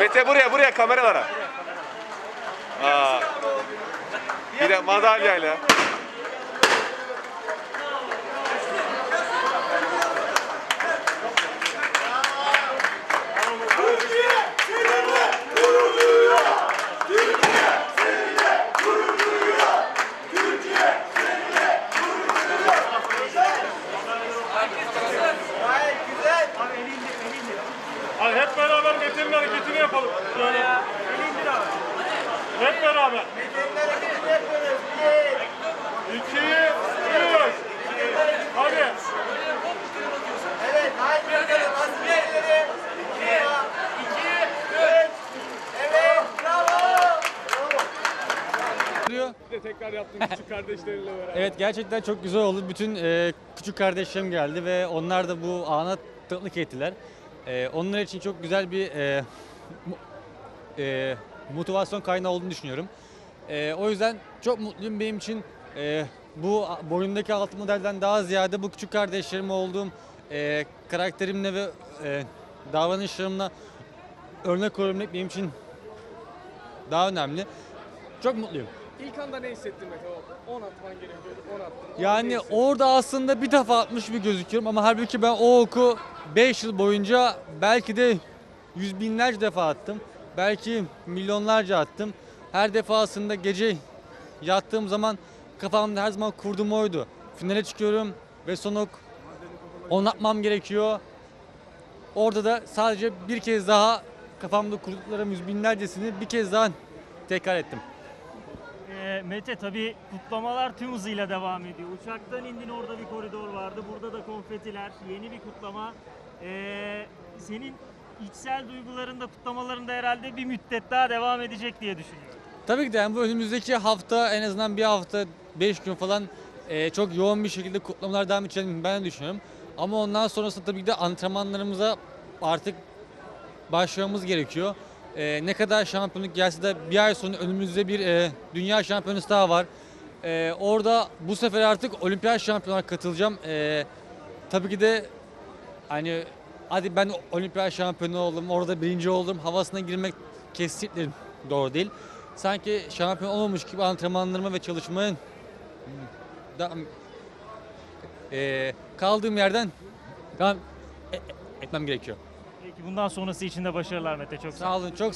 Mete buraya buraya kameralara. Aa. Bir de madalyayla. Hadi hep beraber Metin'in hareketini yapalım. Şöyle. Hep beraber. İki, üç. Hadi. Bir de tekrar yaptın küçük kardeşlerinle beraber. Evet gerçekten çok güzel oldu. Bütün e, küçük kardeşlerim geldi ve onlar da bu ana tanıklık ettiler. E, onlar için çok güzel bir e, e, motivasyon kaynağı olduğunu düşünüyorum. E, o yüzden çok mutluyum benim için. e, bu boyundaki altın modelden daha ziyade bu küçük kardeşlerim olduğum e, karakterimle ve e, davranışlarımla örnek olabilmek benim için daha önemli. Çok mutluyum. İlk anda ne hissettin Mete? 10 atman gerekiyordu, 10 attın. Yani orada aslında bir defa atmış bir gözüküyorum ama halbuki ben o oku 5 yıl boyunca belki de yüz binlerce defa attım. Belki milyonlarca attım. Her defasında gece yattığım zaman kafamda her zaman kurduğum oydu. Finale çıkıyorum ve son ok 10 atmam gerekiyor. Orada da sadece bir kez daha kafamda kurduklarım yüz binlercesini bir kez daha tekrar ettim. Ee, Mete tabii kutlamalar tüm hızıyla devam ediyor. Uçaktan indin orada bir koridor vardı. Burada da konfetiler. Yeni bir kutlama. Ee, senin içsel duygularında kutlamalarında herhalde bir müddet daha devam edecek diye düşünüyorum. Tabii ki de yani bu önümüzdeki hafta en azından bir hafta 5 gün falan e, çok yoğun bir şekilde kutlamalar devam edeceğini ben de düşünüyorum. Ama ondan sonrasında tabii ki de antrenmanlarımıza artık başlamamız gerekiyor. E, ne kadar şampiyonluk gelse de bir ay sonra önümüzde bir e, dünya şampiyonası daha var. E, orada bu sefer artık olimpiyat şampiyonlar katılacağım. E, tabii ki de hani hadi ben olimpiyat şampiyonu oldum, orada birinci oldum havasına girmek kesinlikle doğru değil. Sanki şampiyon olmamış gibi antrenmanlarıma ve çalışmaya eee, kaldığım yerden devam e- e- etmem gerekiyor. Peki bundan sonrası için de başarılar Mete. Çok sağ. Sağ olun, çok